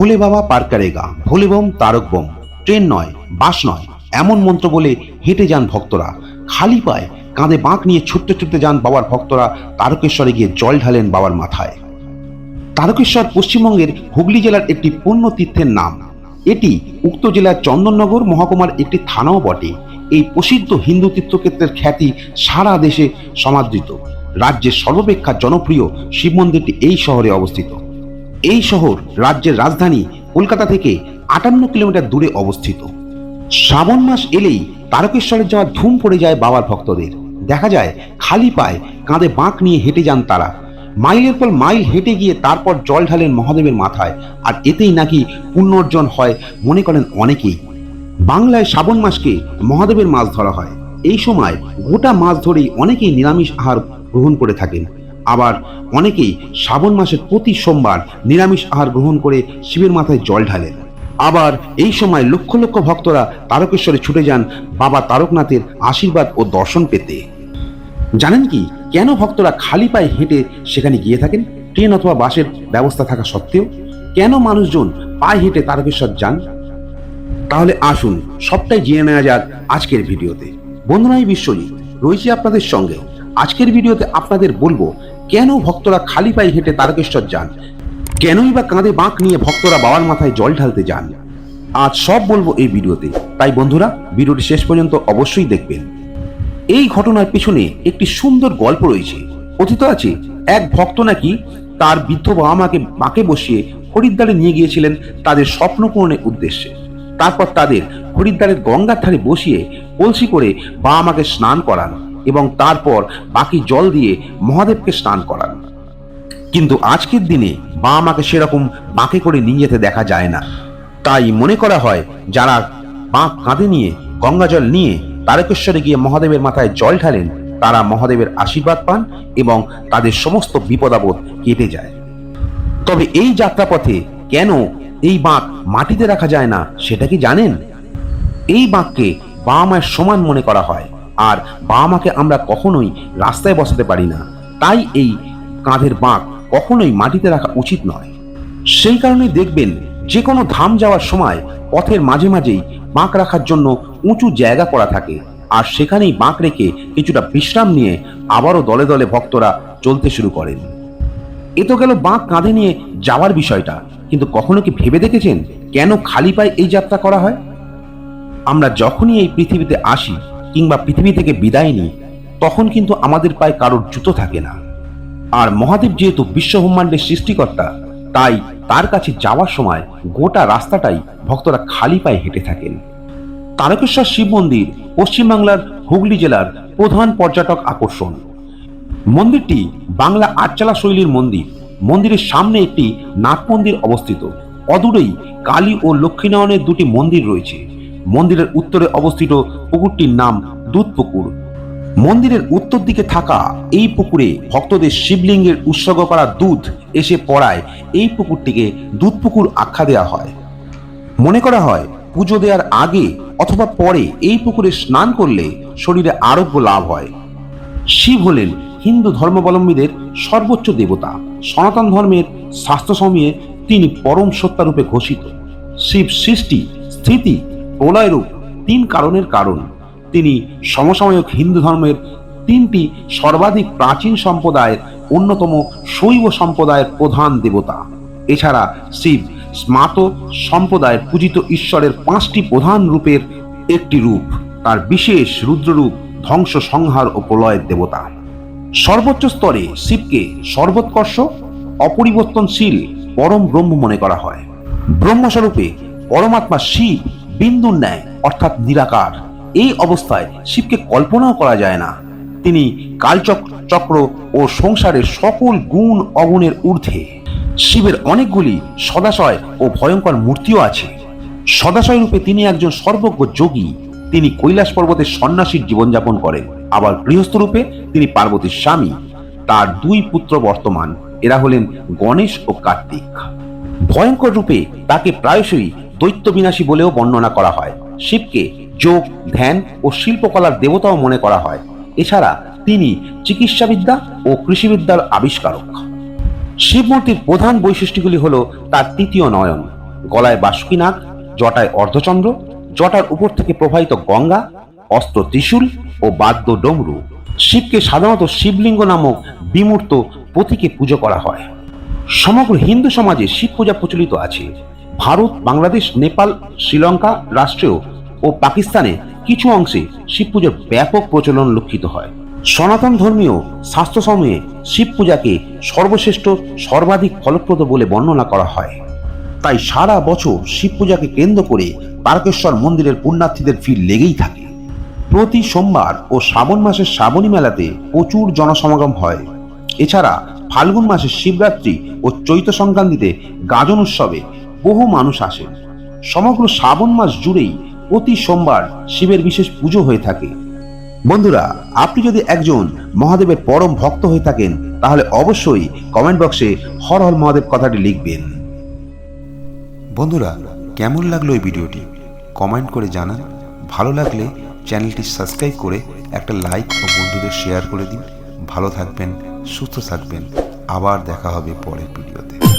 ভোলে বাবা পার করেগা, ভোলে বম তারক বম। ট্রেন নয়, বাস নয়, এমন মন্ত্র বলে হেঁটে যান ভক্তরা। খালি পায়ে কাঁধে বাঁক নিয়ে ছুটতে ছুটতে যান বাবার ভক্তরা, তারকেশ্বরে গিয়ে জল ঢালেন বাবার মাথায়। তারকেশ্বর পশ্চিমবঙ্গের হুগলি জেলার একটি পূর্ণ তীর্থের নাম। এটি উক্ত জেলার চন্দননগর মহকুমার একটি থানাও বটে। এই প্রসিদ্ধ হিন্দু তীর্থক্ষেত্রের খ্যাতি সারা দেশে সমাদৃত। রাজ্যের সর্বাপেক্ষা জনপ্রিয় শিব মন্দিরটি এই শহরে অবস্থিত। এই শহর রাজ্যের রাজধানী কলকাতা থেকে আটান্ন কিলোমিটার দূরে অবস্থিত। শ্রাবণ মাস এলেই তারকেশ্বরে যাওয়ার ধুম পড়ে যায় বাবার ভক্তদের। দেখা যায় খালি পায়ে কাঁধে বাঁক নিয়ে হেঁটে যান তারা। মাইলের পর মাইল হেঁটে গিয়ে তারপর জল ঢালেন মহাদেবের মাথায়। আর এতেই নাকি পুণ্যর্জন হয় মনে করেন অনেকেই। বাংলায় শ্রাবণ মাসকে মহাদেবের মাছ ধরা হয়। এই সময় গোটা মাছ ধরেই অনেকেই নিরামিষ আহার গ্রহণ করে থাকেন। আবার অনেকেই শ্রাবণ মাসের প্রতি সোমবার নিরামিষ আহার গ্রহণ করে শিবের মাথায় জল ঢালেন। আবার এই সময় লক্ষ লক্ষ ভক্তরা তারকেশ্বরে ছুটে যান বাবা তারকনাথের আশীর্বাদ ও দর্শন পেতে। জানেন কি, কেন ভক্তরা খালি পায়ে হেঁটে সেখানে গিয়ে থাকেন? ট্রেন অথবা বাসের ব্যবস্থা থাকা সত্ত্বেও। কেন মানুষজন পায়ে হেঁটে তারকেশ্বর যান? তাহলে আসুন, সবটাই জেনে নেওয়া যাক আজকের ভিডিওতে। বন্ধুরা আমি বিশ্বজিৎ। রয়েছি আপনাদের সঙ্গে। আজকের ভিডিওতে আপনাদের বলব কেন ভক্তরা খালি পায়ে হেঁটে তারকেশ্বর যান? কেনই বা কাঁধে বাঁক নিয়ে ভক্তরা বাবার মাথায় জল ঢালতে যান? আজ সব বলব এই ভিডিওতে। তাই বন্ধুরা, ভিডিওটি শেষ পর্যন্ত অবশ্যই দেখবেন। এই ঘটনার পিছনে একটি সুন্দর গল্প রয়েছে। কথিত আছে, এক ভক্ত নাকি তার বৃদ্ধ বাবা মাকে বাঁকে বসিয়ে হরিদ্বারে নিয়ে গিয়েছিলেন তাদের স্বপ্ন পূরণের উদ্দেশ্যে। তারপর তাদের হরিদ্বারের গঙ্গার ধারে বসিয়ে কলসি করে বাবা মাকে স্নান করান। এবং তারপর বাকি জল দিয়ে মহাদেবকে স্নান করান। কিন্তু আজকের দিনে বাবা মাকে সেরকম বাঁকে করে নিয়ে যেতে দেখা যায় না। তাই মনে করা হয়, যারা বাঁক কাঁধে নিয়ে গঙ্গাজল নিয়ে তারকেশ্বরে গিয়ে মহাদেবের মাথায় জল ঢালেন, তারা মহাদেবের আশীর্বাদ পান এবং তাদের সমস্ত বিপদাবোধ কেটে যায়। তবে এই যাত্রাপথে কেন এই বাঁক মাটিতে রাখা যায় না, সেটা কি জানেন? এই বাঁককে বাবা মায়ের সমান মনে করা হয়। আর বাবা মাকে আমরা কখনোই রাস্তায় বসাতে পারি না। তাই এই কাঁধের বাঁক কখনোই মাটিতে রাখা উচিত নয়। সেই কারণেই দেখবেন যে কোনো ধাম যাওয়ার সময় পথের মাঝে মাঝেই বাঁক রাখার জন্য উঁচু জায়গা করা থাকে। আর সেখানেই বাঁক রেখে কিছুটা বিশ্রাম নিয়ে আবারও দলে দলে ভক্তরা চলতে শুরু করেন। এ তো গেল বাঁক কাঁধে নিয়ে যাওয়ার বিষয়টা। কিন্তু কখনো কি ভেবে দেখেছেন কেন খালি পায়ে এই যাত্রা করা হয়? আমরা যখনই এই পৃথিবীতে আসি কিংবা পৃথিবী থেকে বিদায় নিই, তখন কিন্তু আমাদের পায়ে কারোর জুতো থাকে না। আর মহাদেব যেহেতু বিশ্বব্রহ্মাণ্ডের সৃষ্টিকর্তা, তাই তার কাছে যাওয়ার সময় গোটা রাস্তাটাই ভক্তরা খালি পায়ে হেঁটে থাকেন। তারকেশ্বর শিব মন্দির পশ্চিমবাংলার হুগলি জেলার প্রধান পর্যটক আকর্ষণ। মন্দিরটি বাংলা আটচালা শৈলীর মন্দির। মন্দিরের সামনে একটি নাট মন্দির অবস্থিত। অদূরেই কালী ও লক্ষ্মীনারায়ণের দুটি মন্দির রয়েছে। মন্দিরের উত্তরে অবস্থিত পুকুরটির নাম দুধ পুকুর মন্দিরের উত্তর দিকে থাকা এই পুকুরে ভক্তদের শিবলিঙ্গের উৎসর্গ করা দুধ এসে পড়ায় এই পুকুরটিকে দুধ পুকুর আখ্যা দেওয়া হয়। মনে করা হয়, পুজো দেওয়ার আগে অথবা পরে এই পুকুরে স্নান করলে শরীরে আরোগ্য লাভ হয়। শিব হলেন হিন্দু ধর্মাবলম্বীদের সর্বোচ্চ দেবতা। সনাতন ধর্মের শাস্ত্রসময়ে তিনি পরম সত্তারূপে ঘোষিত। শিব সৃষ্টি, স্থিতি প্রলয়রূপ তিন কারণের কারণ। তিনি সমসাময়িক হিন্দু ধর্মের তিনটি সর্বাধিক প্রাচীন সম্প্রদায়ের অন্যতম শৈব সম্প্রদায়ের প্রধান দেবতা। এছাড়া শিব স্মাত সম্প্রদায়ের পূজিত ঈশ্বরের পাঁচটি প্রধান রূপের একটি রূপ, তার বিশেষ রুদ্ররূপ, ধ্বংস সংহার ও প্রলয়ের দেবতা। সর্বোচ্চ স্তরে শিবকে সর্বোৎকর্ষ, অপরিবর্তনশীল, পরম ব্রহ্ম মনে করা হয়। ব্রহ্মস্বরূপে পরমাত্মা শিব বিন্দুর ন্যায়, অর্থাৎ নিরাকার। এই অবস্থায় শিবকে কল্পনাও করা যায় না। তিনি কালচক্র, চক্র ও সংসারের সকল গুণ অগুণের ঊর্ধ্বে। শিবের অনেকগুলি সদাশয় ও ভয়ঙ্কর মূর্তিও আছে। সদাশয় রূপে তিনি একজন সর্বজ্ঞ যোগী। তিনি কৈলাস পর্বতের সন্ন্যাসীর জীবনযাপন করেন। আবার গৃহস্থ রূপে তিনি পার্বতীর স্বামী। তার দুই পুত্র বর্তমান। এরা হলেন গণেশ ও কার্তিক। ভয়ঙ্কর রূপে তাকে প্রায়শই দৈত্য বিনাশী বলেও বর্ণনা করা হয়। শিবকে যোগ, ধ্যান ও শিল্পকলার দেবতাও মনে করা হয়। এছাড়া তিনি চিকিৎসাবিদ্যা ও কৃষিবিদ্যার আবিষ্কারক। শিবমূর্তির প্রধান বৈশিষ্ট্যগুলি হল তার তৃতীয় নয়ন। গলায় বাসুকি নাগ জটায় অর্ধচন্দ্র, জটার উপর থেকে প্রবাহিত গঙ্গা, অস্ত্র ত্রিশূল ও বাদ্য ডমরু। শিবকে সাধারণত শিবলিঙ্গ নামক বিমূর্ত প্রতীকে পুজো করা হয়। সমগ্র হিন্দু সমাজে শিব পূজা প্রচলিত আছে। ভারত, বাংলাদেশ, নেপাল, শ্রীলঙ্কা রাষ্ট্রীয় ও পাকিস্তানে কিছু অংশে শিব পুজোর ব্যাপক প্রচলন লক্ষিত হয়। সনাতন ধর্মীয় শাস্ত্রসমূহে শিব পূজাকে সর্বশ্রেষ্ঠ, সর্বাধিক ফলপ্রদ বলে বর্ণনা করা হয়। তাই সারা বছর শিব পূজাকে কেন্দ্র করে তারকেশ্বর মন্দিরের পুণ্যার্থীদের ভিড় লেগেই থাকে। প্রতি সোমবার ও শ্রাবণ মাসের শ্রাবণী মেলাতে প্রচুর জনসমাগম হয়। এছাড়া ফাল্গুন মাসের শিবরাত্রি ও চৈত্র সংক্রান্তিতে গাজন উৎসবে বহু মানুষ আসেন সমগ্র শ্রাবণ মাস জুড়েই প্রতি সোমবার শিবের বিশেষ পুজো হয়ে থাকে। বন্ধুরা, আপনি যদি একজন মহাদেবের পরম ভক্ত হয়ে থাকেন, তাহলে অবশ্যই কমেন্ট বক্সে হর হর মহাদেব কথাটি লিখবেন। বন্ধুরা, কেমন লাগল এই ভিডিওটি? কমেন্ট করে জানান। ভালো লাগলে চ্যানেলটি সাবস্ক্রাইব করে একটা লাইক ও বন্ধুদের শেয়ার করে দিন। ভালো থাকবেন, সুস্থ থাকবেন। আবার দেখা হবে পরের ভিডিওতে।